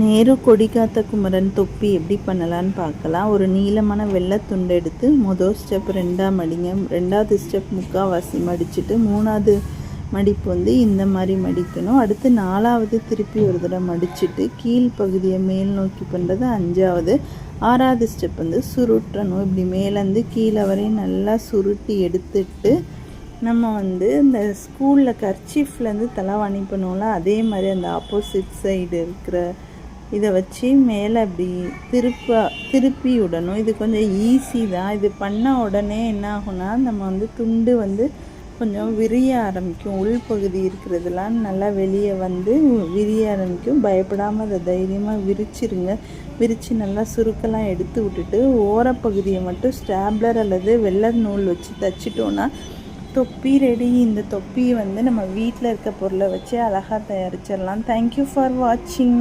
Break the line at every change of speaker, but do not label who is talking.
நேரு கொடிக்காத்த குமரன் தொப்பி எப்படி பண்ணலான்னு பார்க்கலாம். ஒரு நீளமான வெள்ளை துண்டு எடுத்து மொதல் ஸ்டெப் ரெண்டாக மடிங்க ரெண்டாவது ஸ்டெப் முக்கால்வாசி மடிச்சுட்டு மூணாவது மடிப்பு வந்து இந்த மாதிரி மடிக்கணும். அடுத்து நாலாவது திருப்பி ஒரு தடவை மடிச்சுட்டு கீழ் பகுதியை மேல் நோக்கி பண்ணுறது அஞ்சாவது. ஆறாவது ஸ்டெப் வந்து சுருட்டணும். இப்படி மேலேருந்து கீழே வரையும் நல்லா சுருட்டி எடுத்துட்டு நம்ம வந்து இந்த ஸ்கூலில் கர்ச்சீஃப்லேருந்து தலைவாணி பண்ணுவோம்ல அதே மாதிரி அந்த ஆப்போசிட் சைடு இருக்கிற இதை வச்சு மேலே இப்படி திருப்ப திருப்பி விடணும் இது கொஞ்சம் ஈஸி தான். இது பண்ண உடனே என்ன ஆகும்னா நம்ம வந்து துண்டு வந்து கொஞ்சம் விரிய ஆரம்பிக்கும். உள்பகுதி இருக்கிறதுலாம் நல்லா வெளியே வந்து விரிய ஆரம்பிக்கும். பயப்படாமல் அதை தைரியமாக விரிச்சிருங்க. விரித்து நல்லா சுருக்கெல்லாம் எடுத்து விட்டுட்டு ஓரப்பகுதியை மட்டும் ஸ்டாப்லர் அல்லது வெள்ளை நூல் வச்சு தச்சிட்டோன்னா தொப்பி ரெடி இந்த தொப்பியை வந்து நம்ம வீட்டில் இருக்க பொருளை வச்சு அழகாக தயாரிச்சிடலாம். தேங்க்யூ ஃபார் வாட்சிங்